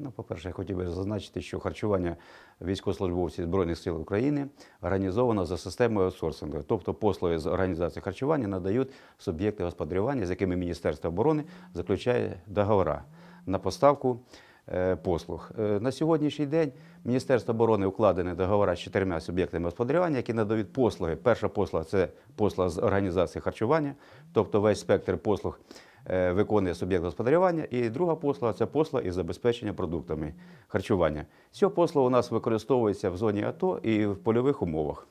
Ну, по-перше, я хотів би зазначити, що харчування військовослужбовців Збройних сил України організовано за системою аутсорсингу. Тобто послуги з організації харчування надають суб'єкти господарювання, з якими Міністерство оборони заключає договори на поставку е, послуг. Е, На сьогоднішній день Міністерство оборони укладене договори з чотирма суб'єктами господарювання, які надають послуги. Перша послуга це послуга з організації харчування, тобто весь спектр послуг виконує суб'єкт господарювання. І друга послуга це послуга із забезпечення продуктами харчування. Ця послуга у нас використовується в зоні АТО і в польових умовах.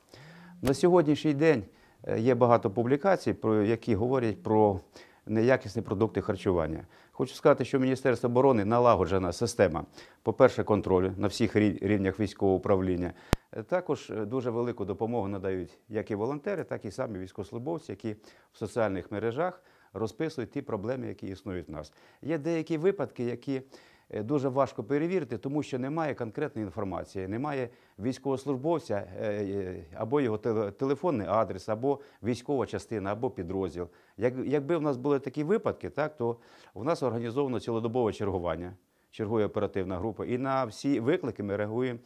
На сьогоднішній день е, є багато публікацій, які говорять про неякісні продукти харчування. Хочу сказати, що Міністерство оборони налагоджена система, по-перше, контролю на всіх рівнях військового управління. Е, Також е, дуже велику допомогу надають як і волонтери, так і самі військовослужбовці, які в соціальних мережах розписують ті проблеми, які існують в нас. Є деякі випадки, які е, дуже важко перевірити, тому що немає конкретної інформації, немає військовослужбовця е, е, або його телефонний адрес, або військова частина, або підрозділ. Якби в нас були такі випадки, так, то у нас організовано цілодобове чергування, чергує оперативна група, і на всі виклики ми реагуємо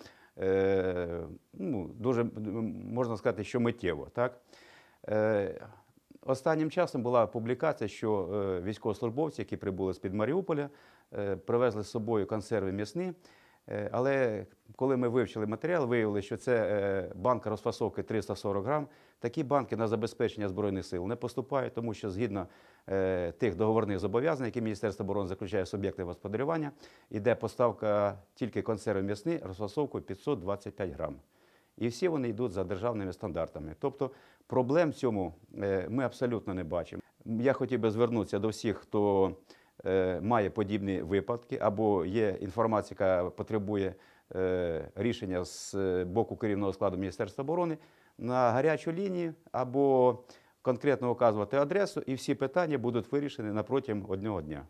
ну, дуже, можна сказати, що миттєво. Так? Останнім часом була публікація, що е, військовослужбовці, які прибули з-під Маріуполя, е, привезли з собою консерви м'ясні. Е, Але коли ми вивчили матеріал, виявили, що це банка розфасовки 340 грам. Такі банки на забезпечення Збройних сил не поступають, тому що згідно тих договорних зобов'язань, які Міністерство оборони заключає з суб'єктами господарювання, іде поставка тільки консервів м'ясні розфасовкою 525 грам. І всі вони йдуть за державними стандартами. Тобто проблем в цьому е, ми абсолютно не бачимо. Я хотів би звернутися до всіх, хто е, має подібні випадки, або є інформація, яка потребує е, рішення з боку керівного складу Міністерства оборони на гарячу лінію, або конкретно указувати адресу, і всі питання будуть вирішені протягом одного дня.